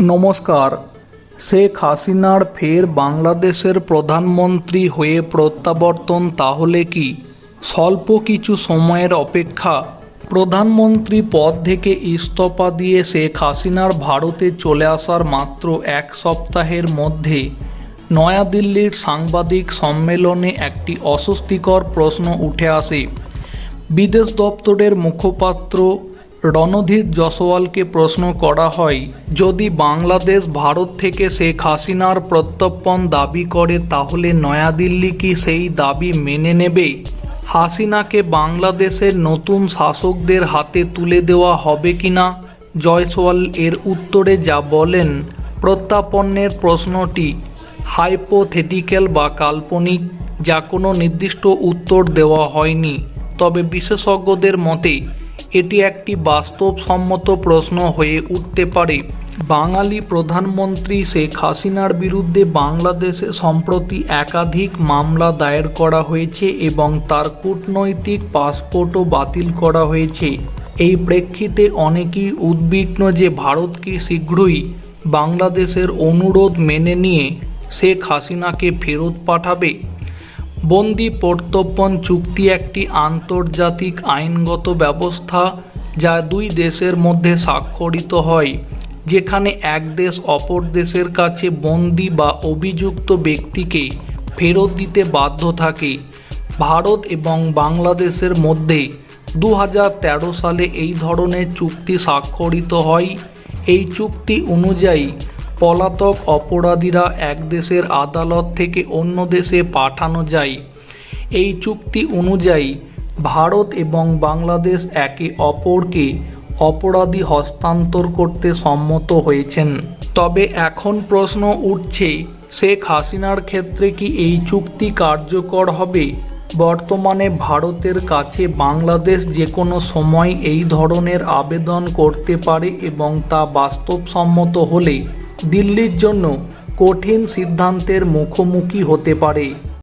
নমস্কার। শেখ হাসিনার ফের বাংলাদেশের প্রধানমন্ত্রী হয়ে প্রত্যাবর্তন তাহলে কি? স্বল্প কিছু সময়ের অপেক্ষা। প্রধানমন্ত্রী পদ থেকে ইস্তফা দিয়ে শেখ হাসিনার ভারতে চলে আসার মাত্র এক সপ্তাহের মধ্যে নয়াদিল্লির সাংবাদিক সম্মেলনে একটি অস্বস্তিকর প্রশ্ন উঠে আসে। বিদেশ দপ্তরের মুখপাত্র রণধীর জসওয়ালকে প্রশ্ন করা হয়, যদি বাংলাদেশ ভারত থেকে শেখ হাসিনার প্রত্যর্পণ দাবি করে, তাহলে নয়াদিল্লি কি সেই দাবি মেনে নেবে? হাসিনাকে বাংলাদেশের নতুন শাসকদের হাতে তুলে দেওয়া হবে কিনা জয়সওয়াল এর উত্তরে যা বলেন, প্রত্যাপনের প্রশ্নটি হাইপোথেটিক্যাল বা কাল্পনিক, যা কোনো নির্দিষ্ট উত্তর দেওয়া হয়নি। তবে বিশেষজ্ঞদের মতে এটি একটি বাস্তবসম্মত প্রশ্ন হয়ে উঠতে পারে। বাঙালি প্রধানমন্ত্রী শেখ হাসিনার বিরুদ্ধে বাংলাদেশে সম্প্রতি একাধিক মামলা দায়ের করা হয়েছে এবং তার কূটনৈতিক পাসপোর্টও বাতিল করা হয়েছে। এই প্রেক্ষিতে অনেকেই উদ্বিগ্ন যে ভারত কি শীঘ্রই বাংলাদেশের অনুরোধ মেনে নিয়ে শেখ হাসিনাকে ফেরত পাঠাবে। বন্দি প্রত্যর্পণ চুক্তি একটি আন্তর্জাতিক আইনগত ব্যবস্থা যা দুই দেশের মধ্যে স্বাক্ষরিত হয়, যেখানে এক দেশ অপর দেশের কাছে বন্দি বা অভিযুক্ত ব্যক্তিকে ফেরত দিতে বাধ্য থাকে। ভারত এবং বাংলাদেশের মধ্যে দু হাজার তেরো সালে এই ধরনের চুক্তি স্বাক্ষরিত হয়। এই চুক্তি অনুযায়ী পলাতক অপরাধীরা এক দেশের আদালত থেকে অন্য দেশে পাঠানো যায়। এই চুক্তি অনুযায়ী ভারত এবং বাংলাদেশ একে অপরকে অপরাধী হস্তান্তর করতে সম্মত হয়েছেন। তবে এখন প্রশ্ন উঠছে, শেখ হাসিনার ক্ষেত্রে কি এই চুক্তি কার্যকর হবে? বর্তমানে ভারতের কাছে বাংলাদেশ যে কোনো সময় এই ধরনের আবেদন করতে পারে এবং তা বাস্তবসম্মত হলে দিল্লির জন্য কঠিন সিদ্ধান্তের মুখোমুখি হতে পারে।